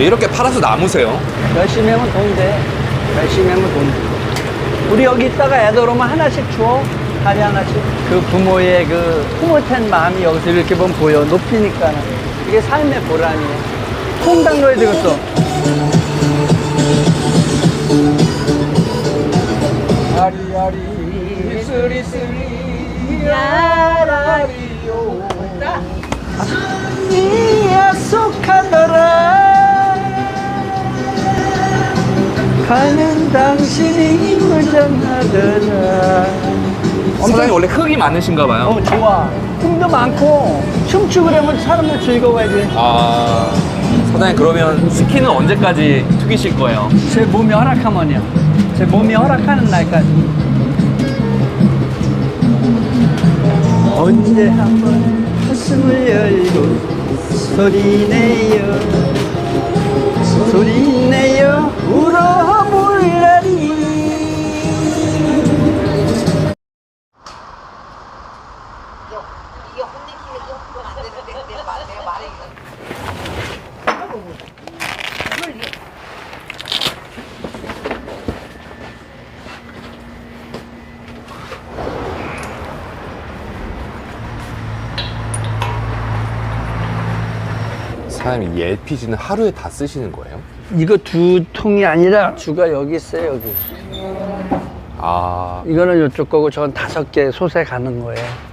근데 이렇게 팔아서 남으세요? 열심히 하면 돈 돼. 열심히 하면 돈 돼. 우리 여기 있다가 애들 오면 하나씩 줘. 다리 하나씩. 그 부모의 그 흐뭇한 마음이 여기서 이렇게 보면 보여. 높이니까. 이게 삶의 보람이야. 콩당 넣어야 되겠어. 아리아리 쓰리쓰리 야라리요 가는 당신이 무정하더라 사장님 원래 흙이 많으신가 봐요. 어 좋아. 꿈도 많고 춤추고 그러면 사람들 즐거워야지 아 사장님 그러면 스키는 언제까지 튀기실 거예요? 제 몸이 허락하면요. 제 몸이 허락하는 날까지. 언제 한번 가슴을 열고 소리내요. 소리내요. 울어 이게 혼내키면 그건 안 되는데 내 말, 내 말이 사장님 이 LPG는 하루에 다 쓰시는 거예요? 이거 두 통이 아니라 주가 여기 있어요 여기. 아. 이거는 이쪽 거고 저건 다섯 개 솥에 가는 거예요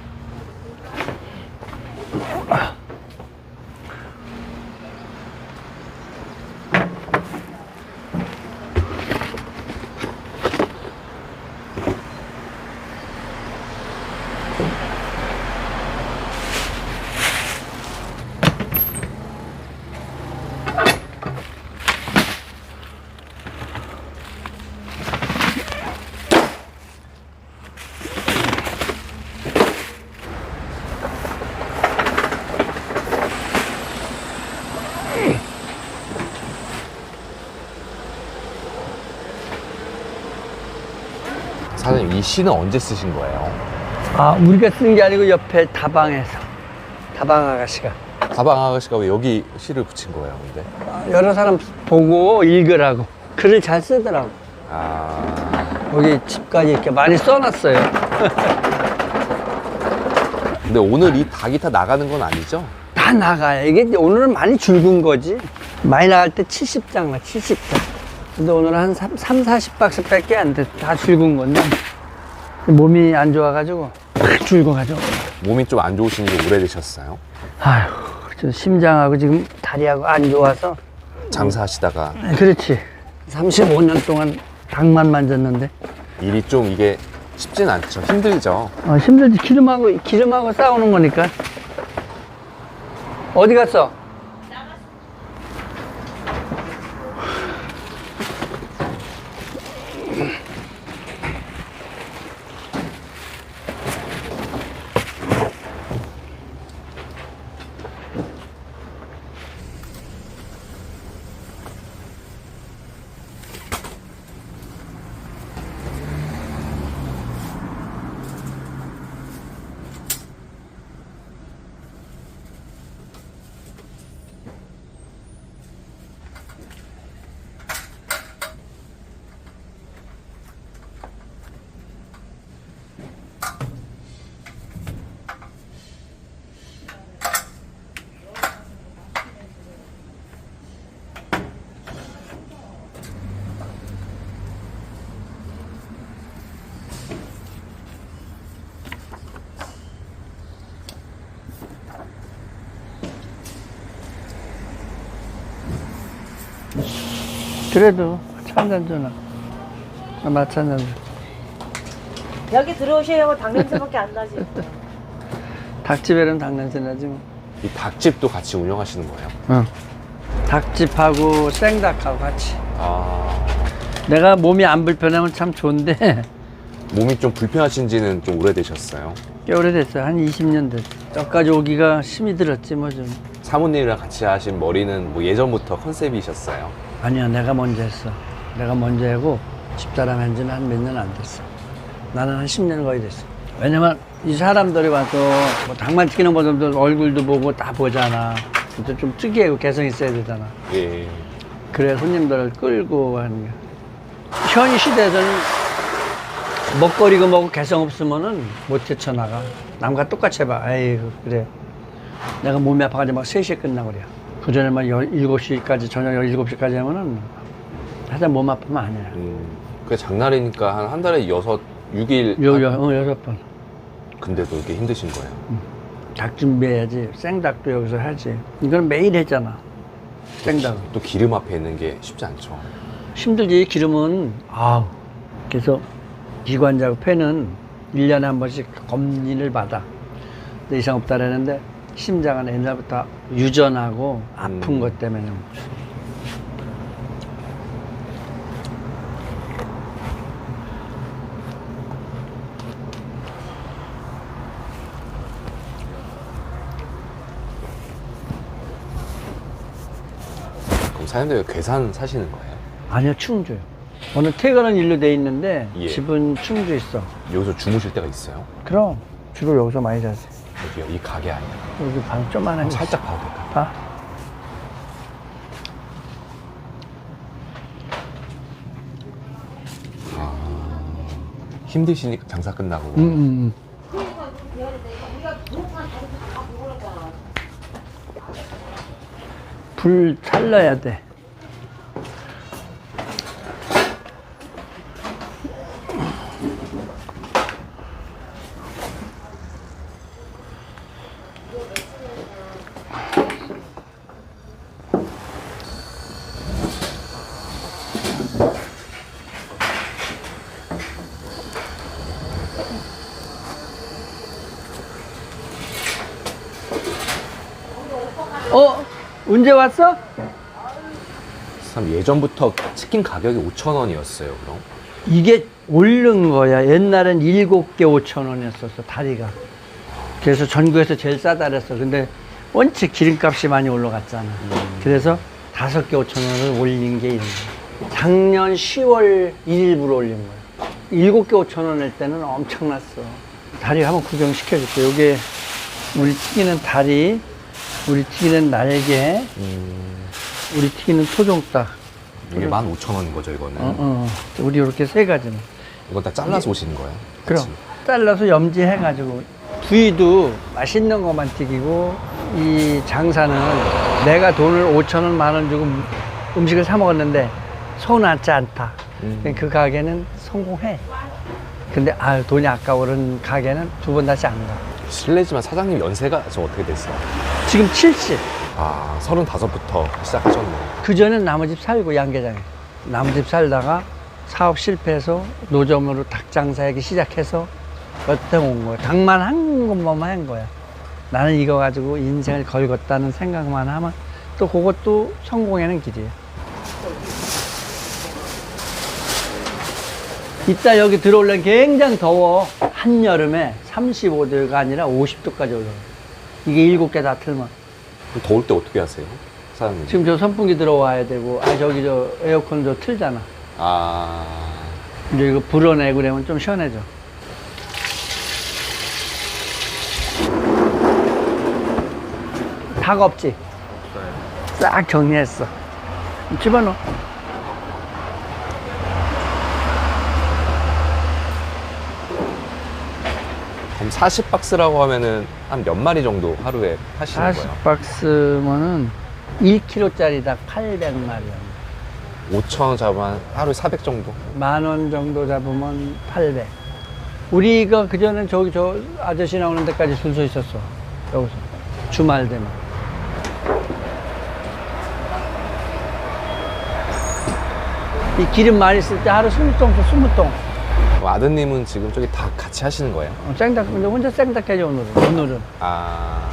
사장님 이 시는 언제 쓰신 거예요? 아 우리가 쓴 게 아니고 옆에 다방에서. 다방 아가씨가. 가방 아가씨가 왜 여기 시를 붙인 거예요 근데? 여러 사람 보고 읽으라고. 글을 잘 쓰더라고. 아. 여기 집까지 이렇게 많이 써놨어요. 근데 오늘 이 닭이 다 나가는 건 아니죠? 다 나가요. 이게 오늘은 많이 줄군 거지. 많이 나갈 때 70장 나 70장. 근데 오늘은 한 3, 3 40박스 밖에 안 돼 다 줄군 건데. 몸이 안 좋아가지고 다 줄고가지고 몸이 좀 안 좋으신 지 오래되셨어요? 아휴 저 심장하고 지금 다리하고 안 좋아서. 장사하시다가. 그렇지. 35년 동안 닭만 만졌는데. 일이 좀 이게 쉽진 않죠. 힘들죠. 어, 힘들지. 기름하고 기름하고 싸우는 거니까. 어디 갔어? 그래도 찬잔 전화 마찬가지 여기 들어오셔야 당냄새밖에 안 나지. 닭집에는 당냄새 나지 뭐 이 닭집도 같이 운영하시는 거예요? 응. 닭집하고 생닭하고 같이 아 내가 몸이 안 불편하면 참 좋은데 몸이 좀 불편하신 지는 좀 오래되셨어요? 꽤 오래됐어 한 20년 됐어 여기까지 오기가 힘이 들었지 뭐 좀 사모님이랑 같이 하신 머리는 뭐 예전부터 컨셉이셨어요? 아니야 내가 먼저 했어 내가 먼저 하고 집사람 한 지는 한 몇 년 안 됐어 나는 한 10년 거의 됐어 왜냐면 이 사람들이 와서 뭐 닭만 튀기는 보다도 얼굴도 보고 다 보잖아 근데 좀 특이하고 개성 있어야 되잖아 예. 그래 손님들을 끌고 하는 게. 현 시대에서는 먹거리고 뭐고 개성 없으면은 못 헤쳐나가. 남과 똑같이 해봐. 아이고, 그래. 내가 몸이 아파가지고 막 3시에 끝나고 그래. 그 전에 막 7시까지, 저녁 17시까지 하면은 하여튼 몸 아프면 안 해요. 음, 그게 장날이니까 한 한 달에 여섯, 육일 요, 요, 어, 여섯 번. 근데도 이렇게 힘드신 거예요. 닭 준비해야지. 생닭도 여기서 하지. 이건 매일 했잖아. 생닭. 또 기름 앞에 있는 게 쉽지 않죠. 힘들지, 기름은. 아우. 그래서 기관자고 폐는 1년에 한 번씩 검진을 받아. 근데 이상 없다라는데 심장은 옛날부터 유전하고 아픈 음. 것 때문에. 그럼 사장님들 괴산 사시는 거예요? 아니요, 충주요. 오늘 퇴근은 일로 돼 있는데 예. 집은 충주 있어. 여기서 주무실 때가 있어요? 그럼 주로 여기서 많이 자지. 여기요, 이 가게 안에. 여기 방 좀만한 게 살짝 봐도 될까요? 봐. 힘드시니까 장사 끝나고. 음, 음, 음. 불 살려야 돼. 어? 언제 왔어? 참 예전부터 치킨 가격이 5천 원이었어요. 그럼 이게 오른 거야. 옛날엔 일곱 개 5천 원이었었어, 다리가. 그래서 전국에서 제일 싸다 그랬어. 근데 원체 기름값이 많이 올라갔잖아. 그래서 다섯 개 5천 원을 올린 게 있는 거야. 작년 10월 1일부로 올린 거야. 일곱 개 5천 원낼 때는 엄청났어. 다리 한번 구경시켜줄게. 요게 우리 튀기는 다리, 우리 튀기는 날개, 우리 튀기는 토종닭. 이게 15,000원인 거죠, 이거는. 어, 어. 우리 이렇게 세 가지는. 이건 다 잘라서 오시는 거예요? 그럼 같이? 잘라서 염지해가지고 부위도 맛있는 것만 튀기고 이 장사는 내가 돈을 5천 원, 만 원 주고 음식을 사 먹었는데 서운하지 않다. 음. 그 가게는 성공해. 근데 아 돈이 아까워 그런 가게는 두 번 다시 안 가. 실례지만 사장님 연세가 좀 어떻게 되세요? 지금 70. 아, 35부터 시작하셨네요. 그전엔 나무 집 살고 양계장에. 나무 집 살다가 사업 실패해서 노점으로 닭 장사하기 시작해서 여태 온 거야. 닭만 한 것만 한 거야. 나는 이거 가지고 인생을 걸겠다는 생각만 하면 또 그것도 성공하는 길이에요. 이따 여기 들어오려면 굉장히 더워. 한여름에 35도가 아니라 50도까지 올라가 이게 일곱 개 다 틀면 그럼 더울 때 어떻게 하세요? 사장님? 지금 저 선풍기 들어와야 되고, 아, 저기 저 에어컨도 틀잖아. 아, 이제 이거 불어내고 그러면 좀 시원해져. 닭 없지? 싹 정리했어. 집어넣어. 40박스라고 하면은 한 몇 마리 정도 하루에 하시는 거예요? 40박스면은 1kg짜리 닭 800마리야. 5,000원 잡으면 하루에 400 정도? 만 원 정도 잡으면 800. 우리가 그전엔 저기 저 아저씨 나오는 데까지 줄 서 있었어. 여기서. 주말 되면. 이 기름 많이 쓸 때 하루 20통에서 20통. 그럼 아드님은 지금 저기 다 같이 하시는 거예요? 어, 생닭, 근데 혼자 생닭 해줘, 오늘은. 오늘은. 아,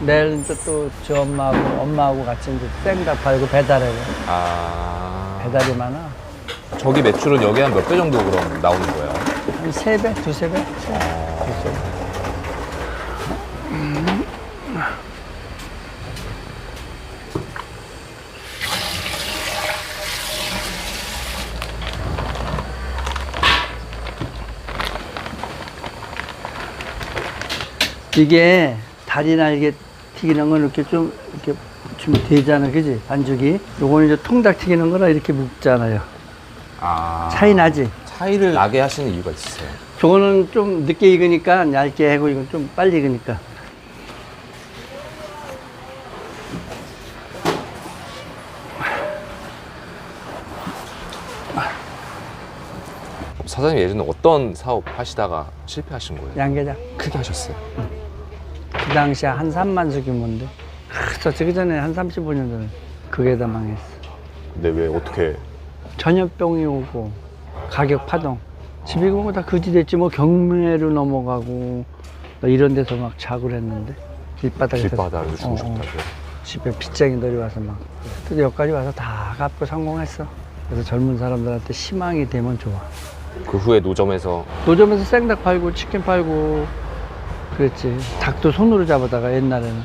내일 또저 엄마하고, 엄마하고 같이 이제 생닭 팔고 배달하고. 아. 배달이 많아. 저기 매출은 여기 한 몇 배 정도 그럼 나오는 거예요? 한 세 배 두 세 배? 세 배. 두세 배. 이게 다리 날개 튀기는 건 이렇게 좀 이렇게 좀 되잖아, 그지? 반죽이. 요거는 이제 통닭 튀기는 거라 이렇게 묵잖아요. 아. 차이 나지? 차이를 나게 하시는 이유가 있으세요? 저거는 좀 늦게 익으니까 얇게 하고 이건 좀 빨리 익으니까. 사장님 예전에 어떤 사업 하시다가 실패하신 거예요? 양계장. 크게 하셨어요. 그 당시에 한 3만 수 규모인데. 크, 저 저기 전에 한 35년 전에 그게 다 망했어. 근데 왜 어떻게 전염병이 오고 가격 파동. 집이 보고 다 그지 됐지 뭐 경매로 넘어가고 나 이런 데서 막 자고 그랬는데 길바닥에서 길바닥에서 어, 어. 주무셨다고요? 집에 빚쟁이 들이 와서 막또 여기까지 와서 다 갚고 성공했어. 그래서 젊은 사람들한테 희망이 되면 좋아. 그 후에 노점에서 노점에서 생닭 팔고 치킨 팔고 그랬지. 닭도 손으로 잡아다가 옛날에는.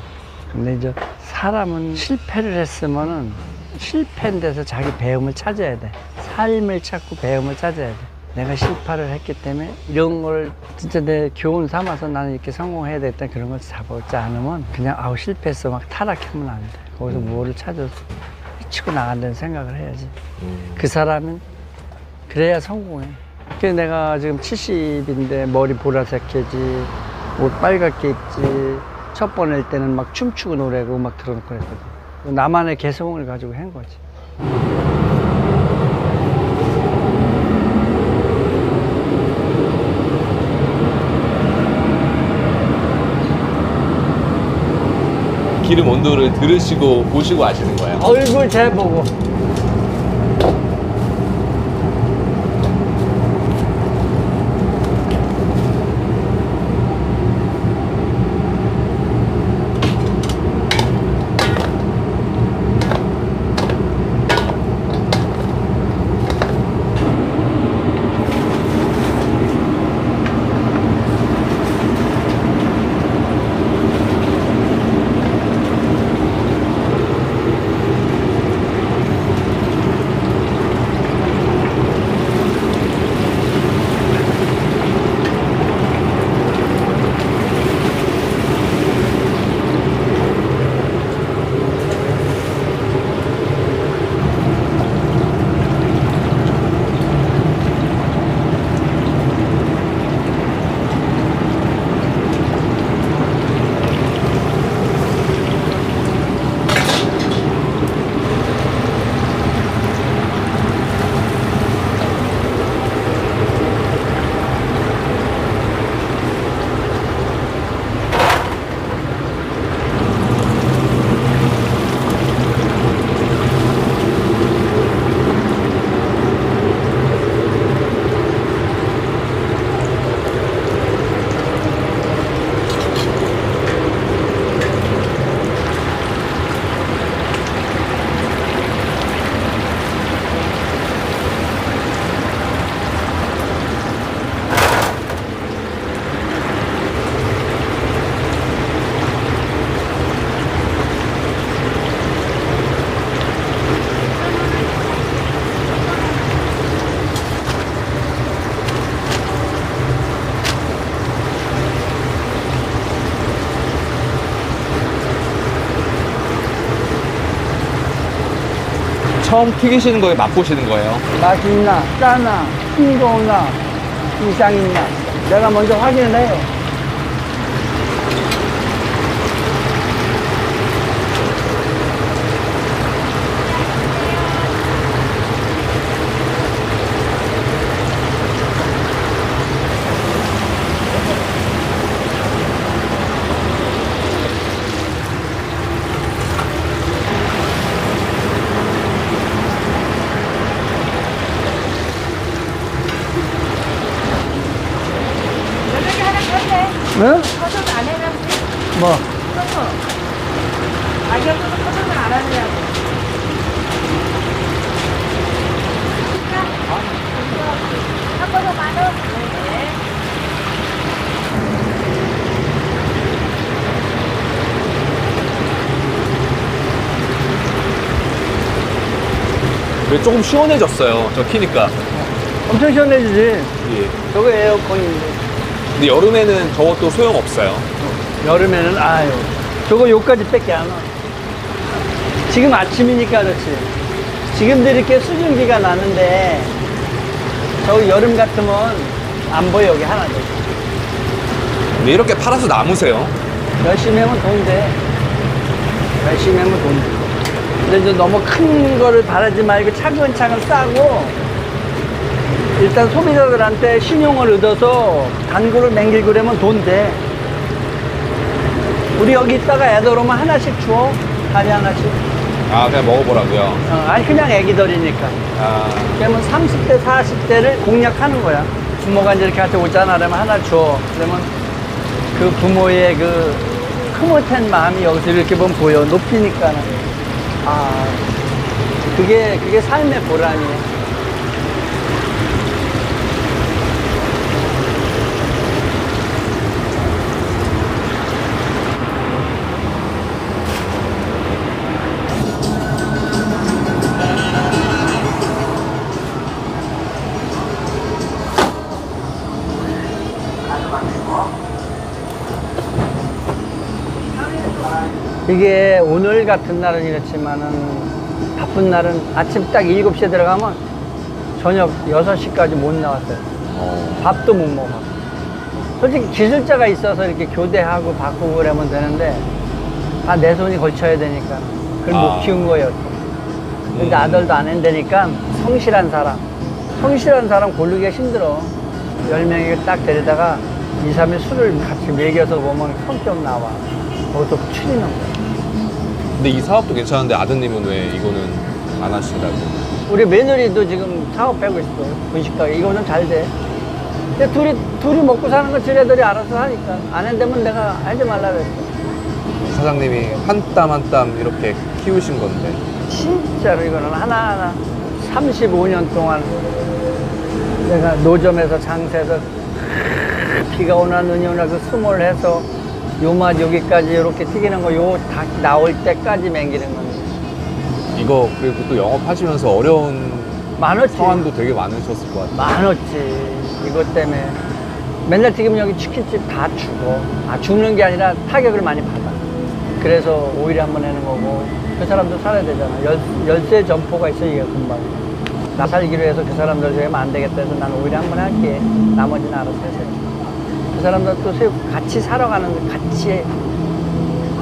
근데 이제 사람은 실패를 했으면은 실패한 데서 자기 배움을 찾아야 돼. 삶을 찾고 배움을 찾아야 돼. 내가 실패를 했기 때문에 이런 걸 진짜 내 교훈 삼아서 나는 이렇게 성공해야 되겠다 그런 걸 잡아오지 않으면 그냥 아우 실패했어 막 타락하면 안 돼. 거기서 뭐를 찾아서 치고 나간다는 생각을 해야지. 음, 그 사람은 그래야 성공해. 그 내가 지금 70인데 머리 보라색해지, 옷 빨갛게 입지, 첫 번 할 때는 막 춤추고 노래고 음악 틀어놓고 그랬거든. 나만의 개성을 가지고 한 거지. 기름 온도를 들으시고 보시고 하시는 거예요? 얼굴 재보고. 처음 튀기시는 거에 맛보시는 거예요? 맛있나, 짜나, 싱거우나, 이상 있나. 내가 먼저 확인을 해요. 연락이 하나 컸네. 응? 커서도 안 해놨지? 뭐? 커서. 가격도 커서는 안 하느냐고. 섞어서 만 원? 네. 왜 조금 시원해졌어요? 저 키니까. 엄청 시원해지지. 예. 저거 에어컨인데. 근데 여름에는 저것도 소용 없어요. 여름에는, 아유, 저거 요까지 밖에 안 와. 지금 아침이니까 그렇지. 지금도 이렇게 수증기가 나는데, 저 여름 같으면 안 보여, 여기 하나도. 근데 이렇게 팔아서 남으세요? 열심히 하면 돈 돼. 열심히 하면 돈 돼. 근데 이제 너무 큰 거를 바라지 말고 차근차근 싸고, 일단 소비자들한테 신용을 얻어서 단골을 맹길고 그러면 돈 돼. 우리 여기 있다가 애들 오면 하나씩 줘. 다리 하나씩. 아, 그냥 먹어보라고요. 어, 아니, 그냥 애기들이니까. 아, 그러면 30대, 40대를 공략하는 거야. 부모가 이제 이렇게 한테 오잖아. 그러면 하나 줘. 그러면 그 부모의 그 흐뭇한 마음이 여기서 이렇게 보면 보여. 높이니까. 아, 그게, 그게 삶의 보람이야. 이게 오늘 같은 날은 이렇지만은 바쁜 날은 아침 딱 7시에 들어가면 저녁 6시까지 못 나왔어요. 어. 밥도 못 먹어. 솔직히 기술자가 있어서 이렇게 교대하고 바꾸고 그러면 되는데 다 내 손이 걸쳐야 되니까 그걸 아. 못 키운 거예요. 또. 근데 아들도 안 한다니까 성실한 사람. 성실한 사람 고르기가 힘들어. 10명이 딱 데리다가 2, 3일 술을 같이 먹여서 보면 성격 나와. 거기서 추리는 거야. 근데 이 사업도 괜찮은데 아드님은 왜 이거는 안 하신다고? 우리 며느리도 지금 사업 빼고 있어. 분식가게. 이거는 잘 돼. 근데 둘이, 둘이 먹고 사는 건 지네들이 알아서 하니까. 안 한다면 내가 하지 말라 그랬어. 사장님이 한 땀 한 땀 이렇게 키우신 건데. 진짜로 이거는 하나하나 35년 동안 내가 노점에서 장사해서 비가 오나 눈이 오나 그 수몰 해서 요 맛 여기까지 이렇게 튀기는 거요다 나올 때까지 맹기는 겁니다. 이거 그리고 또 영업하시면서 어려운 많았지. 상황도 되게 많으셨을 것 같아요. 많았지. 이것 때문에. 맨날 튀기면 여기 치킨집 다 죽어. 아, 죽는 게 아니라 타격을 많이 받아. 그래서 오히려 한번 해는 거고. 그 사람도 살아야 되잖아. 열, 열쇠 점포가 있으니까 금방. 나 살기로 해서 그 사람들 되면 안 되겠다 해서 나는 오히려 한번 할게. 나머지는 알아서 해서. 그 사람들 또 세우 같이 살아가는, 같이,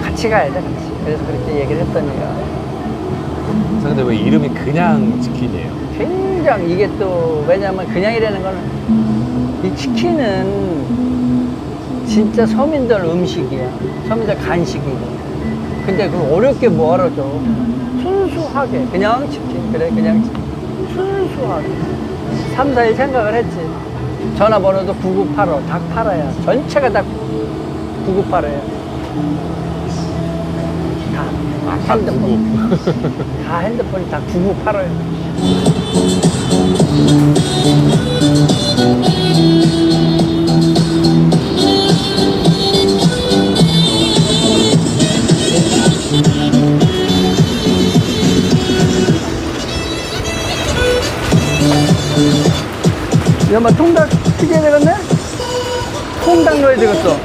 같이 가야 돼, 같이. 그래서 그렇게 얘기를 했더니요. 근데 왜 이름이 그냥 치킨이에요? 굉장히 이게 또 왜냐면 그냥이라는 거는 이 치킨은 진짜 서민들 음식이야. 서민들 간식이고. 근데 그걸 어렵게 뭐하러 줘 순수하게. 그냥 치킨. 그래 그냥 치킨. 순수하게. 3, 4일 생각을 했지 전화번호도 9985닭 팔아야 전체가 다 9985야 다다 핸드폰. 다 핸드폰이 다 9985야 야마 통닭 튀겨야 되겠네? 통닭 넣어야 되겠어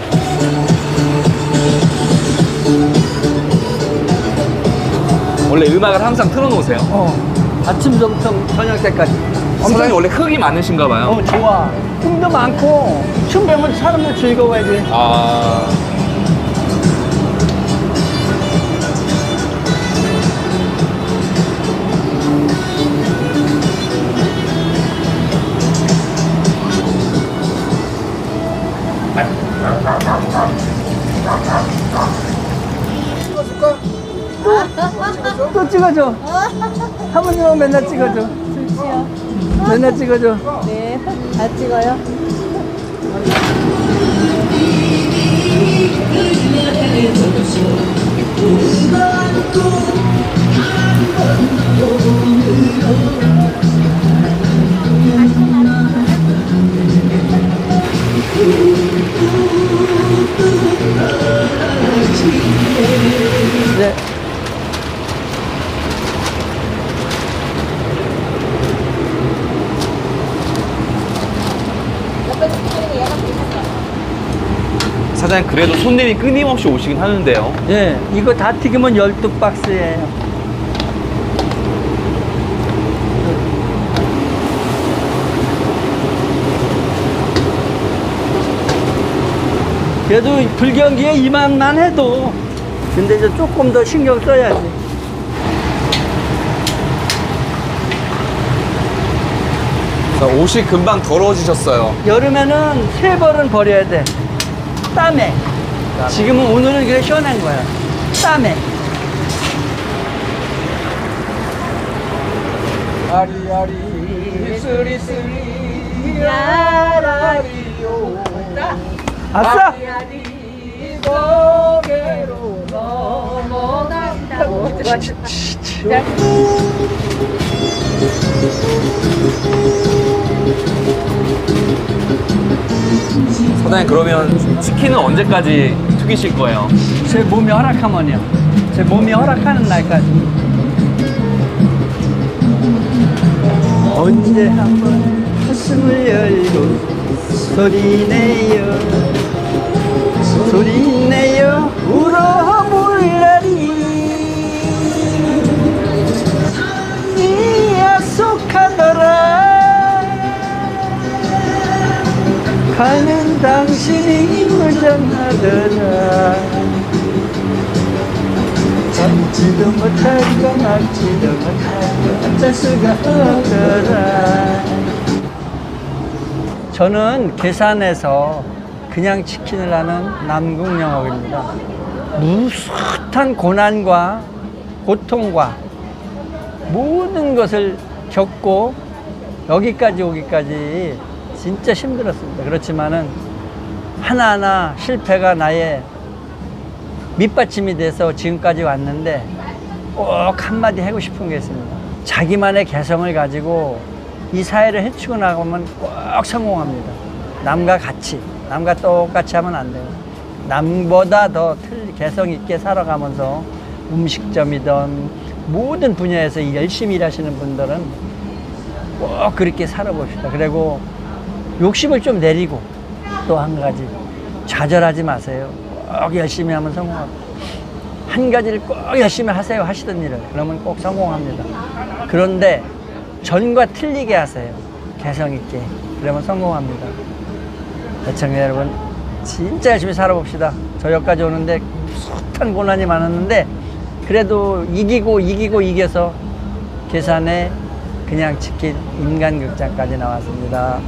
원래 음악을 항상 틀어놓으세요? 어 아침부터 저녁 때까지 사장님 원래 흙이 많으신가 봐요. 어 좋아 춤도 많고 춤 배우면 사람들 즐거워야지 아, 또 찍어줘 사모님은 맨날 찍어줘 맨날 찍어줘 네. 잘 찍어요. 네. 사장님 그래도 손님이 끊임없이 오시긴 하는데요. 예, 이거 다 튀기면 12박스예요. 그래도 불경기에 이만만 해도 근데 이제 조금 더 신경 써야지. 자, 옷이 금방 더러워지셨어요. 여름에는 세 벌은 버려야 돼. 땀에. 지금은 오늘은 그래 시원한 거야. 땀에. 아리아리 쓰리쓰리 아라리요 아싸! 고개로 넘어간다고 사장님 그러면 치킨은 언제까지 튀기실 거예요? 제 몸이 허락하면요. 제 몸이 허락하는 날까지. 언제 한번 가슴을 열고 소리내요 소리내요 울어 가는 당신이 무정하더라 잡지도 못하고 막지도 못하고 어쩔 수가 없더라. 저는 계산에서 그냥 치킨을 하는 남궁영업입니다. 무수한 고난과 고통과 모든 것을 겪고 여기까지 오기까지 진짜 힘들었습니다. 그렇지만은 하나하나 실패가 나의 밑받침이 돼서 지금까지 왔는데 꼭 한마디 하고 싶은 게 있습니다. 자기만의 개성을 가지고 이 사회를 헤치고 나가면 꼭 성공합니다. 남과 같이, 남과 똑같이 하면 안 돼요. 남보다 더 틀, 개성 있게 살아가면서 음식점이든 모든 분야에서 열심히 일하시는 분들은 꼭 그렇게 살아봅시다. 그리고 욕심을 좀 내리고 또 한 가지 좌절하지 마세요. 꼭 열심히 하면 성공합니다. 한 가지를 꼭 열심히 하세요. 하시던 일을. 그러면 꼭 성공합니다. 그런데 전과 틀리게 하세요. 개성 있게. 그러면 성공합니다. 애청자 여러분, 진짜 열심히 살아봅시다. 저 여기까지 오는데 숱한 고난이 많았는데 그래도 이기고 이기고 이겨서 계산에 그냥 치킨 인간극장까지 나왔습니다.